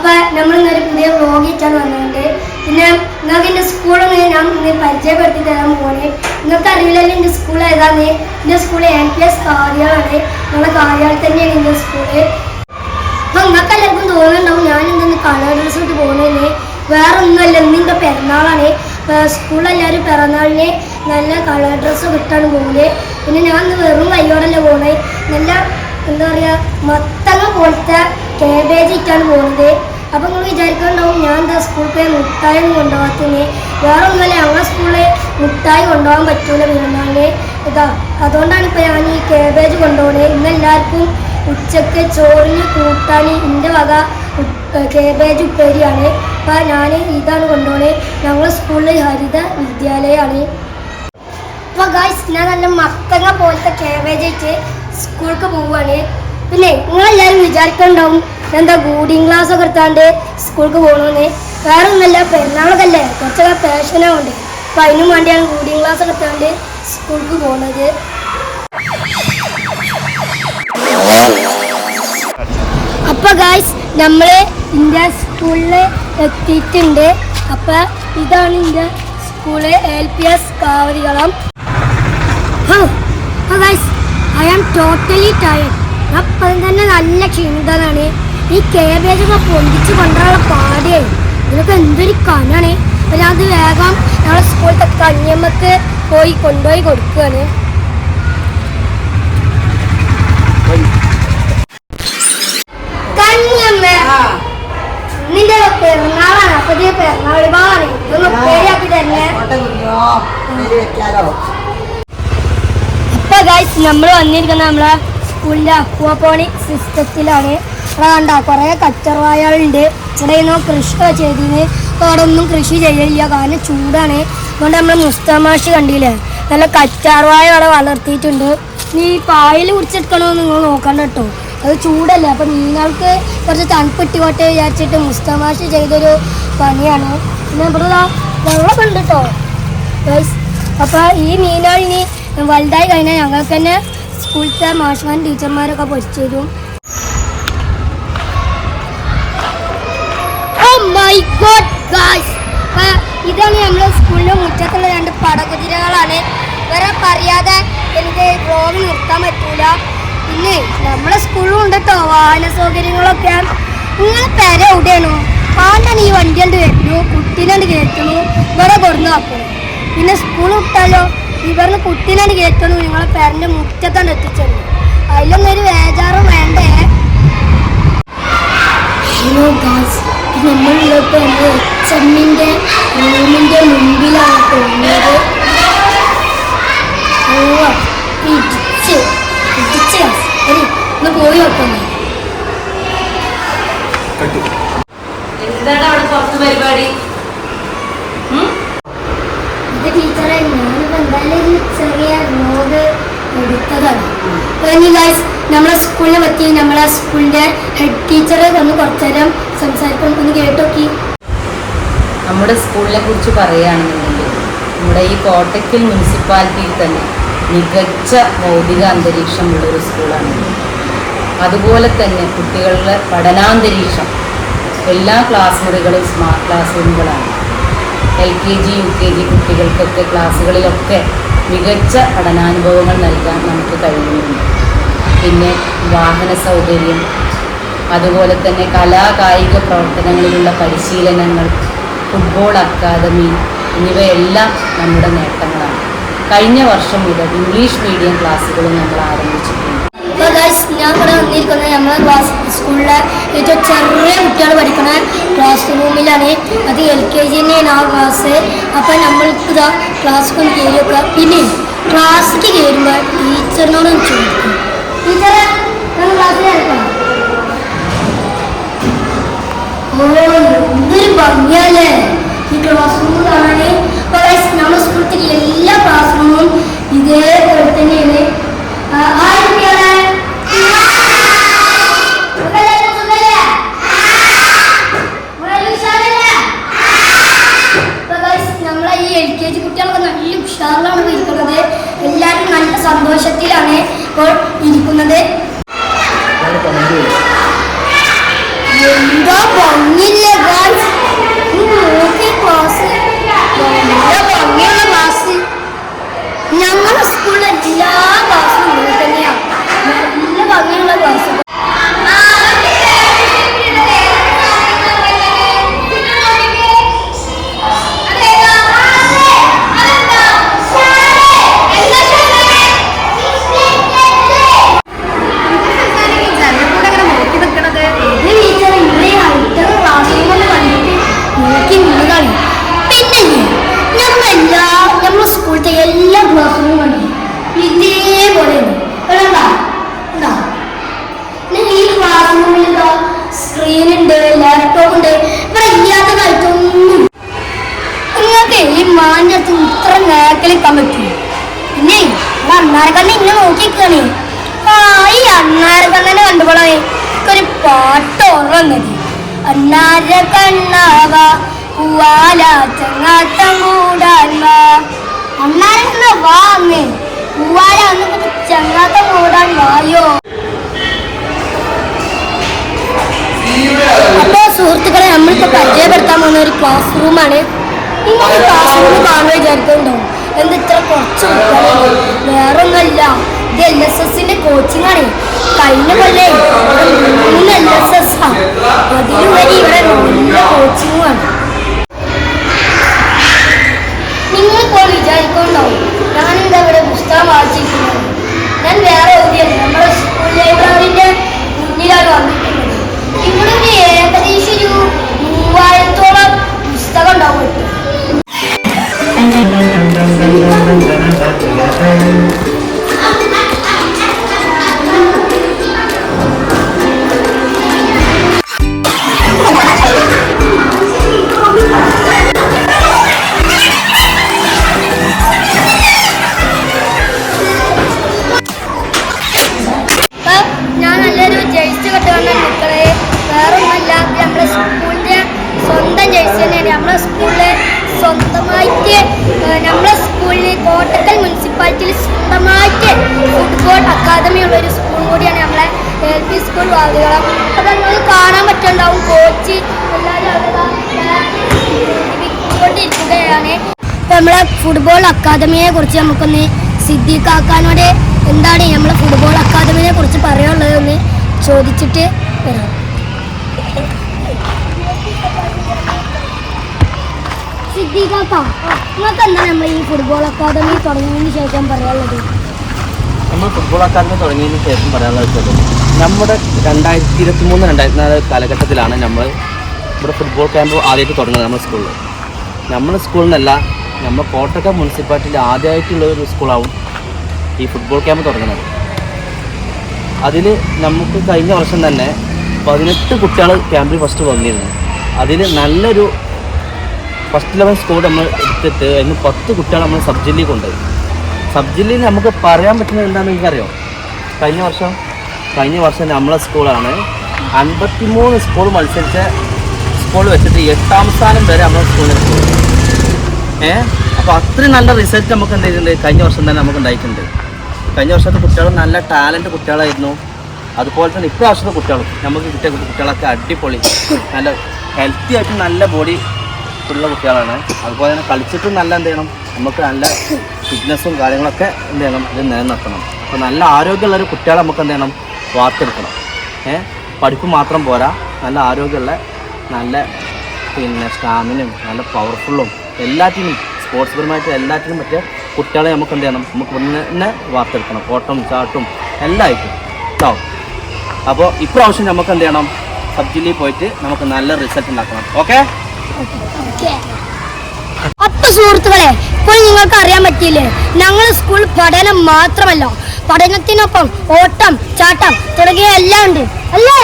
അപ്പൊ നമ്മൾ ഇന്നൊരു പുതിയ വ്ലോഗ് ഇട്ടാണ് വന്നിട്ടുണ്ട് പിന്നെ നിങ്ങൾക്ക് എന്റെ സ്കൂളൊന്ന് ഞാൻ ഇന്ന് പരിചയപ്പെടുത്തി തരാൻ പോണേ നിങ്ങൾക്ക് അറിയില്ലല്ലോ എന്റെ സ്കൂൾ ഏതാന്ന് എന്റെ സ്കൂൾ എൻ പി എസ് കാര്യമാണ് നമ്മുടെ കാര്യാൽ തന്നെയാണ് എന്റെ സ്കൂൾ അപ്പൊ നിങ്ങൾക്ക് എല്ലാവർക്കും തോന്നുന്നുണ്ടാവും ഞാൻ എന്തെന്ന് കളർ ഡ്രസ് ഇട്ട് പോകുന്നതിന് വേറെ ഒന്നുമല്ല ഇന്നിന്റെ പിറന്നാളാണ്. സ്കൂളിലെല്ലാവരും പിറന്നാളിന് നല്ല കളർ ഡ്രസ്സ് കിട്ടാണ് പോകുന്നത് പിന്നെ ഞാൻ ഇന്ന് വെറും കയ്യോടല്ല പോകുന്നത് നല്ല എന്താ പറയുക മത്തങ്ങ പോലത്തെ കേബേജ് ഇട്ടാണ് പോകുന്നത് അപ്പം നിങ്ങൾ വിചാരിക്കുന്നുണ്ടാവും ഞാൻ എന്താ സ്കൂളിൽ പോയി മുട്ടായി ഒന്നും കൊണ്ടുപോകാത്തതിന്. വേറെ ഒന്നുമല്ല ഞങ്ങളുടെ സ്കൂളിൽ മുട്ടായി കൊണ്ടുപോകാൻ പറ്റൂല പിന്നെ ഇതാ അതുകൊണ്ടാണ് ഇപ്പോൾ ഞാൻ ഈ കേബേജ് കൊണ്ടുപോകുന്നത് ഇന്ന് എല്ലാവർക്കും ഉച്ചയ്ക്ക് ചോറിന് കൂട്ടാൻ എന്റെ വക കേബേജ് ഉപ്പേരിയാണ്. അപ്പോൾ ഞാൻ ഇതാണ് കൊണ്ടുപോകുന്നത് ഞങ്ങളുടെ സ്കൂളിൽ ഹരിത വിദ്യാലയമാണ് അപ്പോൾ ഗായ്സ് ഞാൻ നല്ല മത്തങ്ങ പോലത്തെ കേബേജ് ആയിട്ട് സ്കൂൾക്ക് പോവുകയാണ് പിന്നെ നിങ്ങളെല്ലാവരും വിചാരിക്കുന്നുണ്ടാവും എന്താ കൂടിങ് ക്ലാസ് ഒക്കെ എടുത്താണ്ട് സ്കൂൾക്ക് പോകണമെന്ന് വേറെ ഒന്നല്ല പെരുന്നാളൊക്കെ അല്ലേ കുറച്ചൊക്കെ പാഷനാവുണ്ട് അപ്പൊ അതിനും വേണ്ടിയാണ് കൂടിങ് ക്ലാസ് ഒക്കെ എടുത്താണ്ട് സ്കൂൾക്ക് പോകുന്നത് അപ്പൊ ഗായ്സ് നമ്മൾ ഇന്ത്യ സ്കൂളിൽ എത്തിയിട്ടുണ്ട്. അപ്പൊ ഇതാണ് India school L P S Kavarikalam I am totally tired അപ്പം തന്നെ നല്ല ക്ഷീണിതനാണ്. ഈ കേബേജ് ഒക്കെ പൊന്തിച്ച് കൊണ്ടുള്ള പാടേ. ഇതിനൊക്കെ എന്തൊരു കനാണ്. ഞാൻ അത് വേഗം ഞങ്ങളെ സ്കൂളിലത്തെ കഞ്ഞമ്മക്ക് പോയി കൊണ്ടുപോയി കൊടുക്കുകയാണ് കഞ്ഞമ്മ നിന്റെ പെരുന്നാളാണ്. അപ്പൊ ഇത് പെരുന്നാൾ വിഭാഗമാണ് ഇതൊന്ന് പേരാക്കി തന്നെ അപ്പൊ ഗൈസ് നമ്മൾ വന്നിരിക്കുന്നത് നമ്മളെ സ്കൂളിന്റെ അക്വാപോണിക് സിസ്റ്റത്തിലാണ് കണ്ട കുറെ കച്ചറവായകളുണ്ട്. ഇവിടെ ഇന്നോ കൃഷി ചെയ്തിന്. അവിടെയൊന്നും അവിടെ ഒന്നും കൃഷി ചെയ്യില്ല കാരണം ചൂടാണ്. അതുകൊണ്ട് നമ്മൾ മുസ്തമാഷ് കണ്ടില്ലേ? നല്ല കച്ചാർവായ അവിടെ വളർത്തിയിട്ടുണ്ട്. നീ പായൽ കുടിച്ചെടുക്കണമെന്ന് നിങ്ങൾ നോക്കണ്ട കേട്ടോ. അത് ചൂടല്ലേ? അപ്പം നിങ്ങൾക്ക് കുറച്ച് തണുപ്പിട്ടിക്കോട്ടെ വിചാരിച്ചിട്ട് മുസ്തമാഷ് ചെയ്തൊരു പണിയാണ്. പിന്നെ ഇവിടെ വെള്ളം ഉണ്ട് കേട്ടോ. അപ്പം ഈ മീനുകൾ ഇനി വലുതായി കഴിഞ്ഞാൽ ഞങ്ങൾക്ക് തന്നെ സ്കൂളിലത്തെ മാഷ്മാരും ടീച്ചർമാരൊക്കെ പൊരിച്ചു തരും. Oh god guys. ഇതാണ് നമ്മുടെ സ്കൂളിന്റെ മുറ്റത്തുള്ള രണ്ട് പടകുതിരകളാണ്. വേറെ പറയാതെ എനിക്ക് വ്ലോഗ് നിർത്താൻ പറ്റൂല. പിന്നെ നമ്മളെ സ്കൂളിലും ഉണ്ട് കേട്ടോ വാഹന സൗകര്യങ്ങളൊക്കെ. നിങ്ങൾ പേര എവിടെയാണോ? പാണ്ടാണ് ഈ വണ്ടി കണ്ട് വരുന്നു കുട്ടീനെ കയറ്റുന്നു വേറെ കൊടുന്നു ആക്കുന്നു പിന്നെ സ്കൂൾ വിട്ടാലോ? ഇവരുടെ കുട്ടീനണ്ട് കയറ്റുന്നു നിങ്ങളെ പേരന്റെ മുറ്റത്താണ് എത്തിച്ചത് അതിലൊന്നും എന്റെ റൂമിന്റെ റൂമിന്റെ മുമ്പിലാണ് തോന്നിയത്. ഓ ഇടിച്ച് guys. ഒന്ന് പോയി നോക്കുന്നേ എന്താണ് അവിടെ പുറത്ത് പരിപാടി? ഉം? ഇത് ടീച്ചറെ ഞാനിപ്പോൾ എന്തായാലും ചെറിയ എടുത്തതാണ്. നമ്മളെ സ്കൂളിനെ പറ്റി നമ്മളെ സ്കൂളിന്റെ ഹെഡ് ടീച്ചറെ ഒന്ന് കുറച്ചു നേരം സംസാരിക്കും. ഒന്ന് കേട്ടോക്കി. നമ്മുടെ സ്കൂളിനെ കുറിച്ച് പറയുകയാണെന്നുണ്ടെങ്കിൽ നമ്മുടെ ഈ കോട്ടയ്ക്കൽ മുനിസിപ്പാലിറ്റിയിൽ തന്നെ മികച്ച ഭൗതിക അന്തരീക്ഷമുള്ള ഒരു സ്കൂളാണ്. അതുപോലെ തന്നെ കുട്ടികളുടെ പഠനാന്തരീക്ഷം എല്ലാ ക്ലാസ് മുറികളും smart class റൂമുകളാണ് L K G U K G കുട്ടികൾക്കൊക്കെ ക്ലാസ്സുകളിലൊക്കെ മികച്ച പഠനാനുഭവങ്ങൾ നൽകാൻ നമുക്ക് കഴിയുന്നുണ്ട്. പിന്നെ വാഹന സൗകര്യം അതുപോലെ തന്നെ കലാകായിക പ്രവർത്തനങ്ങളിലുള്ള പരിശീലനങ്ങൾ ഫുട്ബോൾ അക്കാദമി എന്നിവയെല്ലാം നമ്മുടെ നേട്ടങ്ങളാണ്. കഴിഞ്ഞ വർഷം മുതൽ ഇംഗ്ലീഷ് മീഡിയം ക്ലാസ്സുകളും നമ്മൾ ആരംഭിച്ചിട്ടുണ്ട്. അപ്പോൾ ഞാൻ ഇവിടെ വന്നിരിക്കുന്നത് നമ്മളെ ക്ലാസ് സ്കൂളിലെ ഏറ്റവും ചെറിയ കുട്ടികൾ പഠിക്കുന്ന ക്ലാസ് റൂമിലാണ് അത് എൽ കെ ജി തന്നെയാണ് ആ ക്ലാസ് അപ്പം നമ്മൾക്ക് ഇതാ ക്ലാസ് കയറിയൊക്കെ പിന്നെ ക്ലാസ്സിൽ കയറുമ്പോൾ ടീച്ചറിനോട് ചോദിക്കും. ടീച്ചറെ ക്ലാസ്സിൽ ക്ലാസ്സിൽ എടുക്കണം ഓ എന്തൊരു ഭംഗിയല്ലേ ഈ ക്ലാസ് റൂം കാണാൻ അപ്പോൾ ഗൈസ് നമ്മുടെ സ്കൂളത്തിൽ എല്ലാ ക്ലാസ് റൂമും ഇതേപോലെ തന്നെയാണ് ആ, ഹായ് കുട്ടികളെ സുഖല്ലേ? സുഖല്ലേ? വളരെ ഉഷാറല്ലേ? അപ്പൊ guys, നമ്മളെ ഈ എൽ കെ ജി കുട്ടികളൊക്കെ ഉഷാറിലാണ് ഇരിക്കുന്നത്. എല്ലാവരും നല്ല സന്തോഷത്തിലാണ് ഇപ്പോൾ ഇരിക്കുന്നത്. അടുത്ത് ഇത്ര നേക്കലിക്കാൻ പറ്റും. പിന്നെ ഇവിടെ അണ്ണാരക്കണ്ണ ഇങ്ങനെ നോക്കിക്കാണേ ആ ഈ അണ്ണാരക്കണ്ണനെ കണ്ടുപോളേ ഒരു പാട്ട് ഓർമ്മ വന്നത്. അണ്ണാര കണ്ണാവ പൂവാല ചങ്ങാത്തം കൂടാൻ വാ അണ്ണാരക്കണ്ണ വാ അങ്ങ് പൂവാല വന്ന് ചങ്ങാത്തം കൂടാൻ വായോ അപ്പോ സുഹൃത്തുക്കളെ നമ്മളിപ്പോ പരിചയപ്പെടുത്താൻ പോകുന്ന ഒരു ക്ലാസ് റൂമാണ് ക്ലാസ് റൂം കാണുക വിചാരിക്കുന്നുണ്ടാവും എന്ത് ഇത്ര കുറച്ച് കുട്ടികളാണ് വേറൊന്നല്ല ഇത് എൽ എസ് ആണ്. കഴിഞ്ഞ കൊല്ലേ ആണ് ഇവിടെ നല്ല കോച്ചിങ്ങുമാണ് നിങ്ങളിപ്പോൾ വിചാരിക്കുന്നുണ്ടാവും നമ്മുടെ സ്കൂളിന്റെ സ്വന്തം ജേഴ്സി തന്നെയാണ്. നമ്മുടെ സ്കൂളിലെ സ്വന്തമായിട്ട് നമ്മുടെ സ്കൂളിൽ കോട്ടക്കൽ മുനിസിപ്പാലിറ്റിയിൽ സ്വന്തമായിട്ട് ഫുട്ബോൾ അക്കാദമി ഉള്ള ഒരു സ്കൂൾ കൂടിയാണ് നമ്മളെ എൽ പി സ്കൂൾ വാതുകളം. അപ്പം നമ്മൾ കാണാൻ പറ്റുന്നുണ്ടാവും. കോച്ച് എല്ലാവരും ഇപ്പൊ നമ്മളെ ഫുട്ബോൾ അക്കാദമിയെ കുറിച്ച് നമുക്കൊന്ന് സിദ്ധിക്കാക്കാനോടെ എന്താണ് നമ്മളെ ഫുട്ബോൾ അക്കാദമിയെ കുറിച്ച് പറയാനുള്ളതെന്ന് ചോദിച്ചിട്ട് വരാം. ഈ ഫുട്ബോൾ തുടങ്ങിയതിന് ശേഷം നമ്മൾ ഫുട്ബോൾ തുടങ്ങിയതിന് ശേഷം നമ്മുടെ രണ്ടായിരത്തി ഇരുപത്തി മൂന്ന് രണ്ടായിരത്തി നാല് കാലഘട്ടത്തിലാണ് നമ്മൾ ഇവിടെ ഫുട്ബോൾ ക്യാമ്പ് ആദ്യമായിട്ട് തുടങ്ങുന്നത് നമ്മുടെ സ്കൂളിൽ നമ്മുടെ സ്കൂളിൽ നിന്നല്ല നമ്മൾ കോട്ടക്ക മുനിസിപ്പാലിറ്റിയിൽ ആദ്യമായിട്ടുള്ള ഒരു സ്കൂളാവും ഈ ഫുട്ബോൾ ക്യാമ്പ് തുടങ്ങുന്നത്. അതിൽ നമുക്ക് കഴിഞ്ഞ വർഷം തന്നെ പതിനെട്ട് കുട്ടികൾ ക്യാമ്പിൽ ഫസ്റ്റ് വന്നിരുന്നു. അതിൽ നല്ലൊരു ഫസ്റ്റ് ലെവൽ സ്കൂൾ നമ്മൾ എടുത്തിട്ട് അതിന് പത്ത് കുട്ടികളെ നമ്മൾ സബ് ജില്ലയിൽ കൊണ്ടുപോയി. സബ് ജില്ലയിൽ നമുക്ക് പറയാൻ പറ്റുന്നത് എന്താണെന്ന് എനിക്കറിയോ? കഴിഞ്ഞ വർഷം കഴിഞ്ഞ വർഷം നമ്മളെ സ്കൂളാണ് അൻപത്തിമൂന്ന് സ്കൂൾ മത്സരിച്ച സ്കൂൾ വെച്ചിട്ട് എട്ടാം സ്ഥാനം വരെ നമ്മളെ സ്കൂളിൽ ഏ? അപ്പോൾ അത്രയും നല്ല റിസൾട്ട് നമുക്ക് എന്ത് ചെയ്തിട്ടുണ്ട്? കഴിഞ്ഞ വർഷം തന്നെ നമുക്ക് ഉണ്ടായിട്ടുണ്ട്. കഴിഞ്ഞ വർഷത്തെ കുട്ടികൾ നല്ല ടാലന്റ് കുട്ടികളായിരുന്നു. അതുപോലെ തന്നെ ഇപ്രാവശ്യത്തെ കുട്ടികളും നമുക്ക് കിട്ടിയ കുട്ടികളൊക്കെ അടിപൊളി. നല്ല ഹെൽത്തി ആയിട്ട് നല്ല ബോഡി ഉള്ള കുട്ടികളാണ്. അതുപോലെ തന്നെ കളിച്ചിട്ടും നല്ല എന്ത് ചെയ്യണം? നമുക്ക് നല്ല ഫിറ്റ്നസ്സും കാര്യങ്ങളൊക്കെ എന്ത് ചെയ്യണം? ഇത് നിലനിർത്തണം. അപ്പോൾ നല്ല ആരോഗ്യമുള്ളൊരു കുട്ടികളെ നമുക്ക് എന്ത് ചെയ്യണം? വാർത്തെടുക്കണം. ഏഹ് പഠിപ്പ് മാത്രം പോരാ. നല്ല ആരോഗ്യമുള്ള നല്ല പിന്നെ സ്റ്റാമിനും നല്ല പവർഫുള്ളും എല്ലാറ്റിനും സ്പോർട്സ് പരമായിട്ട് എല്ലാറ്റിനും പറ്റിയ കുട്ടികളെ നമുക്ക് എന്ത് ചെയ്യണം? നമുക്ക് തന്നെ വാർത്തെടുക്കണം. ഓട്ടം ചാട്ടും എല്ലായിട്ടും കേട്ടോ അപ്പോൾ ഇപ്രാവശ്യം നമുക്ക് എന്ത് ചെയ്യണം? സബ് പോയിട്ട് നമുക്ക് നല്ല റിസൾട്ട് ഉണ്ടാക്കണം. ഓക്കെ? അപ്പൊ സുഹൃത്തുക്കളെ ഇപ്പോൾ നിങ്ങൾക്ക് അറിയാൻ പറ്റിയില്ലേ? ഞങ്ങൾ സ്കൂൾ പഠനം മാത്രമല്ല പഠനത്തിനൊപ്പം ഓട്ടം ചാട്ടം തുടങ്ങിയ എല്ലാം ഉണ്ട്. അല്ലേ?